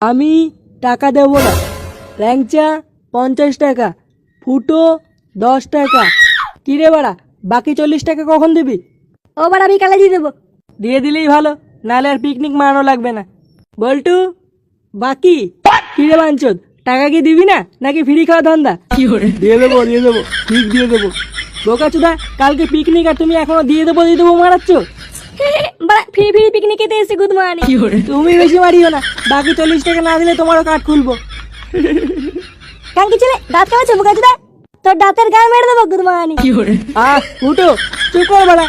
আমি টাকা দেবো না। ল্যাংচা পঞ্চাশ টাকা ফুটো দশ টাকা। কিরে বাড়া বাকি চল্লিশ টাকা কখন দিবি? ও বাড়া আমি কালে দিয়ে দেবো। দিয়ে দিলেই ভালো নাহলে আর পিকনিক মারানো লাগবে না। বল্টু বাকি? কিরে বাঞ্চদ টাকা কি দিবি না নাকি ফ্রি খাওয়া ধান্দা? দিয়ে দেবো দিয়ে দেবো ঠিক দিয়ে দেবো। বোকাচুদা কালকে পিকনিক আর তুমি এখনও দিয়ে দেবো দিয়ে দেবো মারাচ্ছ? বাড়া ফ্রি ফ্রি পিকনিকে তো এসে গুড মর্নিং তুমি বেশি মারিও না। বাকি চল্লিশ টাকা না দিলে তোমারও কাঠ খুলবো। কাঙ্কি ছেলে দাঁত তোর? দাঁতের গায়ে মেরে দেবো গুড মর্নিং আহ ফুটো চুপ কর বাড়া।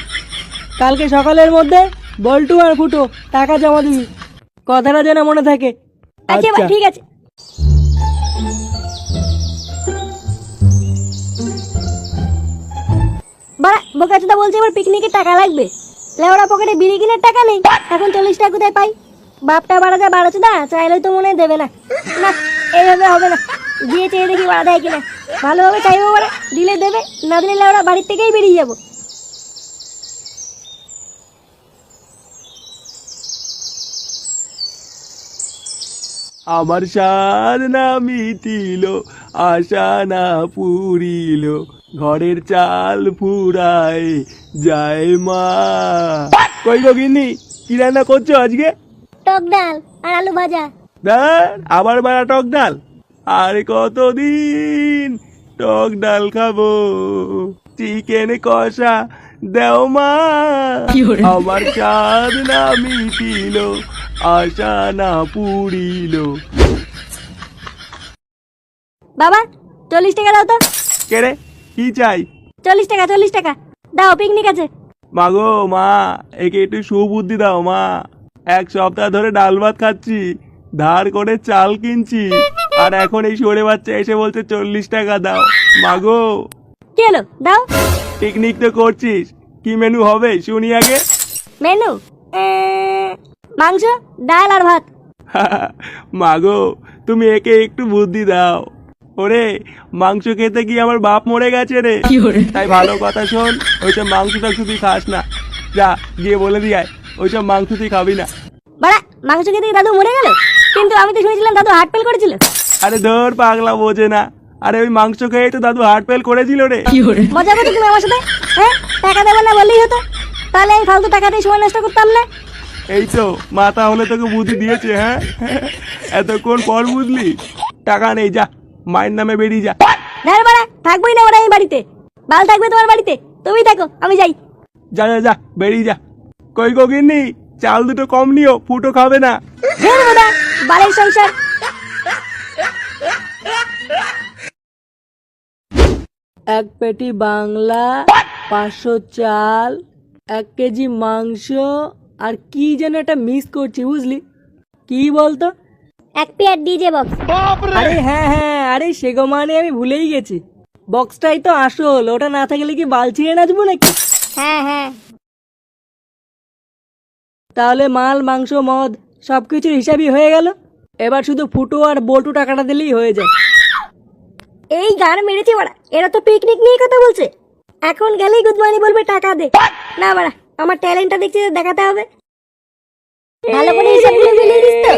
কালকে সকালের মধ্যে বল্টু আর ফুটো টাকা জমা দিবি। কথাটা যেন মনে থাকে। আচ্ছা বা- ঠিক আছে। বাড়া বোকাচুদা বলছে এবার পিকনিকে টাকা লাগবে। লেওড়া পকেটে বিড়ি কিনের টাকা নেই। এখন চল্লিশ টাকা কোথায় পাই? বাপটা বাড়া যা বাড়াচ্ছে দা চাইলেই তো মনে দেবে না। না এইভাবে হবে না। দিয়ে চেয়ে দেখি বাড়া দেয় কিনা। ভালোভাবে চাইব বাড়া দিলে দেবে না দিলে লেওড়া বাড়ির থেকেই বেরিয়ে যাব। আমার সার না মিটিল আশা না পুরিল ঘরের চাল ফুরায় যায় মা। কই গো গিন্নি কি রান্না করছ আজকে? টক ডাল আর আলু ভাজা। ডাল আবার বাড়া টক ডাল? আরে কতদিন টক ডাল খাব? চিকেন কষা দেও মা। আমার চাঁদ না মিটিল আশা না পুরিল বাবা চল্লিশ টাকা দাও তো। কে রে? কি চাই? চল্লিশ টাকা চল্লিশ টাকা। দাও পিকনিক আছে। মাগো মা একে একটু সুবুদ্ধি দাও মা। এক সপ্তাহ ধরে ডাল ভাত খাচ্ছি ধার করে চাল কিনছি আর এখন এই সরে বাচ্চা এসে বলছে চল্লিশ টাকা দাও। মাগো কি হলো? দাও। পিকনিক তো করছিস কি মেনু হবে? শুনি আগে। মেনু মাংস ডাল আর ভাত। মাগো তুমি একে একটু বুদ্ধি দাও। ওরে মাংস খেতে গিয়ে আমার বাপ মরে গেছে রে। তাই ভালো কথা শোন ওইসব মাংস টাংস তুই খাস না। যা গিয়ে বলে দিয়ে আয় ওইসব মাংস তুই খাবি না। বাড়া মাংস খেতে গিয়ে দাদু মরে গেল? কিন্তু আমি তো শুনেছিলাম দাদু হার্ট ফেল করেছিল। আরে ধর পাগলা বোঝে না। আরে ওই মাংস খেয়ে তো দাদু হার্ট ফেল করেছিল রে। মজা করছ তুমি আমার সাথে? হ্যাঁ? টাকা দেবো না বললেই হতো। তাহলে আমি ফালতু টাকা দিয়ে সময় নষ্ট করতাম না। এই তো মাথা হলে তোকে বুদ্ধি দিয়েছে হ্যাঁ? এতক্ষণ পর বুঝলি। টাকা নেই যা। মায়ের নামে বেরিয়ে যা। ধর বাড়া থাকবোই না ওরা এই বাড়িতে। বাল থাকবে তোমার বাড়িতে তুমি থাকো আমি যাই। যা যা যা বেরিয়ে যা। কই গো গিন্নি চাল দুটো কম নিও ফুটো খাবে না। ধর বোধা বালের সংসার। এক পেটি বাংলা পাঁচশো চাল এক কেজি মাংস আর কি যেন একটা মিস করছি বুঝলি? কি বলতো? এক পেয়ার ডিজে বক্স। আরে হ্যাঁ হ্যাঁ আরে সেগো মানে আমি ভুলেই গেছি। বক্সটাই তো আসল ওটা না থাকলে কি বাল ছিঁড়ে নাচবো নাকি? হ্যাঁ হ্যাঁ। তাহলে মাল মাংস মদ সব কিছুর হিসাবই হয়ে গেল। এবার শুধু ফুটো আর বল্টু টাকাটা দিলেই হয়ে যায়। এই গান মেরেছে বাড়া এরা তো পিকনিক নিয়ে কথা বলছে। এখন গেলেই গুড মর্নিং বলবে টাকা দে। না বাড়া আমার ট্যালেন্টটা দেখছি দেখাতে হবে। ভালো করে হিসাবগুলো মিলিয়ে দিস তো।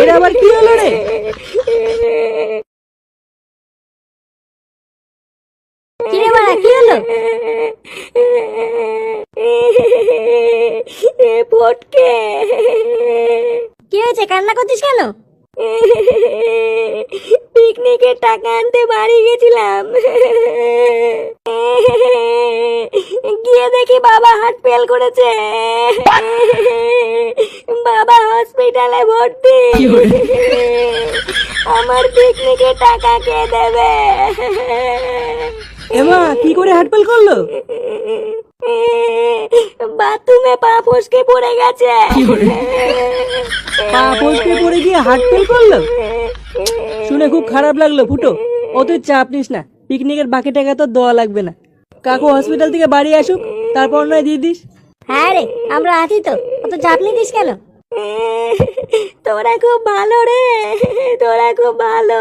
এর আবার কি হলো রে? কি রে বাড়া কি হলো? ফটকে। কি হয়েছে কান্না করছিস কেন? পিকনিকের টাকা আনতে বাড়ি গেছিলাম। গিয়ে দেখি বাবা হার্ট ফেল করেছে। বাবা হসপিটালে ভর্তি। আমার পিকনিকে টাকা কে দেবে? এমা কি করে হাটপেল করল? বাথরুমে পা ফসকে পড়ে গেছে। পা ফসকে পড়ে গিয়ে হাটপেল করল? শুনে খুব খারাপ লাগল ফুটো। ও তুই চাপ নিস না। পিকনিকের বাকি টাকা তো দেওয়া লাগবে না। কাকু হসপিটাল থেকে বাড়ি আসুক তারপর নয় দিয়ে দিস। হ্যাঁ রে আমরা আছি তো। অত চাপ নিতিস কেন? তোরা খুব ভালো রে তোরা খুব ভালো।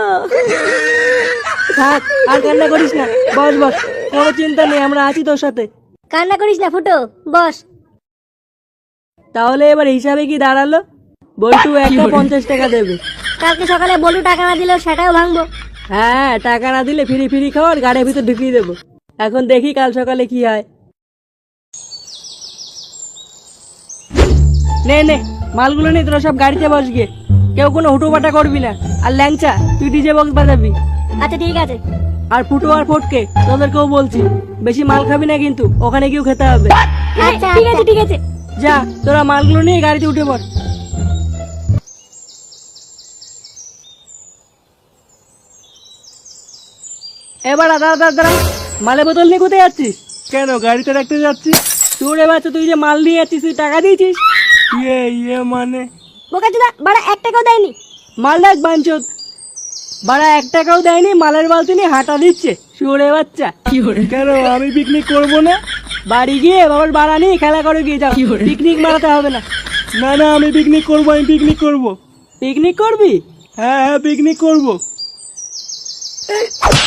থাক আর কান্না করিস না। বস বস কোনো চিন্তা নেই আমরা আছি তোর সাথে। কান্না করিস না ফুটো বস। তাহলে এবার হিসাবে কি দাঁড়াল? বল্টু একটা পঞ্চাশ টাকা দেবে। কালকে সকালে বলু টাকা না দিলেও সেটাও ভাঙবো। হ্যাঁ টাকা না দিলে ফিরি ফিরি খাওয়ার গাড়ির ভিতর ঢুকিয়ে দেবো। এখন দেখি কাল সকালে কি হয়। নে নে মালগুলো নিয়ে তোরা সব গাড়িতে বস গিয়ে। কেউ কোনো হুটোপাটা করবি না। আর ল্যাংচা তুই ডিজে বক্স বাজাবি। আচ্ছা ঠিক আছে। আর ফুটো আর ফটকে তোদেরকেও বলছি বেশি মাল খাবি না কিন্তু ওখানে গিয়েও খেতে হবে। আচ্ছা ঠিক আছে ঠিক আছে। যা তোরা মালগুলো নিয়ে গাড়িতে উঠে পড়। এবার দাঁড়া দাঁড়া দাঁড়া। মালের বোতল নিয়ে কোথায় যাচ্ছিস? কেন গাড়িতে রাখতে যাচ্ছিস তোর এবার তুই যে মাল নিয়ে যাচ্ছিস তুই টাকা দিয়েছিস। ইয়ে ইয়ে মানে? বোকাচোদা বাড়া এক টাকাও দেয়নি। মাল রাখ বাঞ্চত বাড়া এক টাকাও দেয়নি মালের বালতি নিয়ে হাঁটা দিচ্ছে। শুয়োরে বাচ্চা। কেন আমি পিকনিক করব না? বাড়ি গিয়ে বাবার বাড়া নিয়ে খেলা করে গিয়ে যাও। পিকনিক মারাতে হবে না। না না আমি পিকনিক করব আমি পিকনিক করব। পিকনিক করবি? হ্যাঁ হ্যাঁ পিকনিক করব।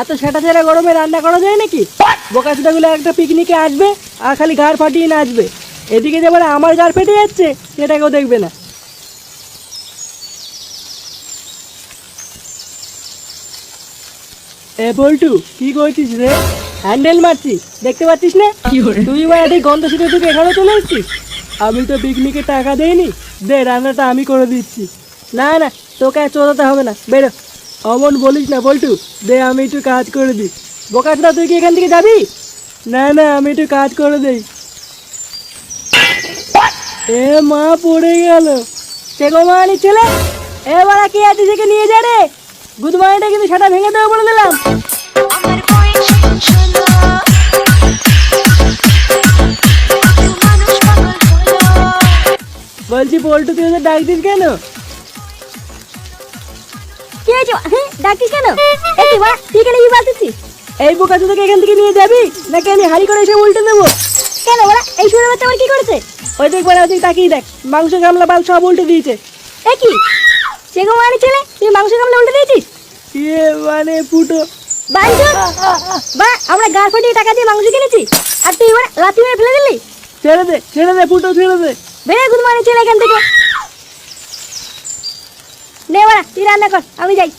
এত সেটা ছেড়ে গরমে রান্না করা যায় নাকি? বোকা গুলো একটা পিকনিকে আসবে আর খালি গাড় ফাটিয়ে নাচবে। এদিকে যেবার আমার গাড় ফেটে যাচ্ছে সেটা কেউ দেখবে না। এ বল্টু কি করছিস রে? হ্যান্ডেল মারছিস দেখতে পাচ্ছিস না? তুই এবার এই গন্ধ শুধু তুই এখানে চলে এসছিস? আমি তো পিকনিকে টাকা দেইনি। দে রান্নাটা আমি করে দিচ্ছি। না না তোকে আর চোদাতে হবে না। বেরো। অমন বলিস না বল্টু। দে আমি একটু কাজ করে দিই। বোকাটা তুই কি এখান থেকে যাবি? না না আমি একটু কাজ করে দেই। এ মা পড়ে গেল। সে গো মানি ছেলে এ বাড়া কে আছে সেকে নিয়ে যা রে? গুড মর্নিংটা কিন্তু সেটা ভেঙে দেবো বলে দিলাম। বলছি পল্টু তুই ডাক দিস কেন? কি হয়েছে হ্যাঁ ডাকিস কেন? এই বাড়া তুই কেন বিবাদ এই বোকা তোকে এখান থেকে নিয়ে যাবি? নাকি আমি হাড়ি করে এসে উল্টে দেবো? কেন বাড়া এই শুনে বাচ্চা আবার কি করেছে? ওই দেখ বলে ওদিক তাকিয়ে দেখ মাংস গামলা বাল সব উল্টে দিয়েছে। এ কি? সে গো মানি ছেলে তুই মাংস কামলে উল্টে দিয়েছিস ইয়ে মানে ফুটো। বা আমরা গার ফাটিয়ে টাকা দিয়ে মাংস কিনেছি। আর তুই এবার লাথি মেরে ফেলে দিলি? ছেড়ে দে ছেড়ে দে ফুটো ছেড়ে দে। বেরে গুড মর্নিং ছেলে এখান থেকে। নে বাড়া, তুই রান্না কর, আমি যাই।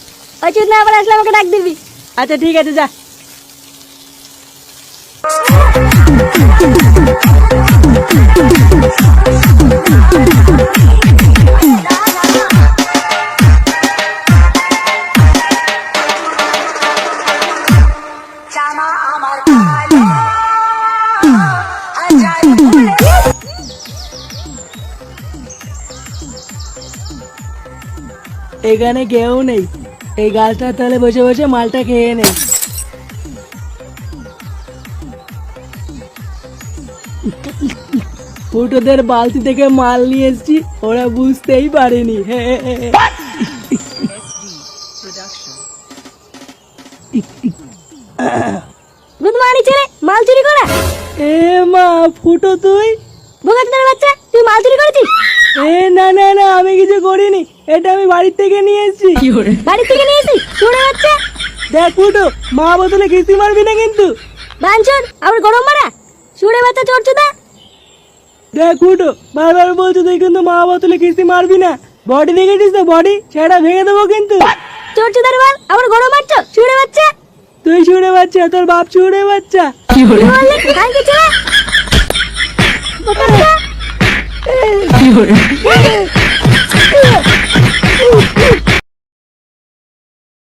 অচুত না আবার আসলে আমাকে ডাক দিবি। আচ্ছা ঠিক আছে, যা। এখানে কেউ নেই। এই গাছটার তলে বসে বসে মালটা খেয়ে নেই। ফুটোদের বালতি থেকে মাল নিয়ে এসছি ওরা বুঝতেই পারেনি। ছেলে মাল চুরি করা? এ মা ফুটো তুই? বাচ্চা তুই মাল চুরি করেছিস? এ না না না আমি কিছু করিনি। এটা আমি বাড়ির থেকে নিয়ে এসেছি। বাড়ি থেকে নিয়ে এসিস শুনে বাচ্চা দেখ ফুটো মা বোতলে কিস্তি মারবি না কিন্তু। বাঞ্চন আমার গরম মারা? শুনে বাচ্চা চড়ছুদা দেখ ফুটো বারবার বলছো তুই কিন্তু মা বোতলে কিস্তি মারবি না। বডি দেখেছিস তো বডি? সেটা ভেঙে দেবো কিন্তু। চড়ছুদার বাল আমার গরম মারছো? শুনে বাচ্চা? তুই শুনে বাচ্চা তোর বাপ শুনে বাচ্চা। কি বললি? কালকে ছেলে কি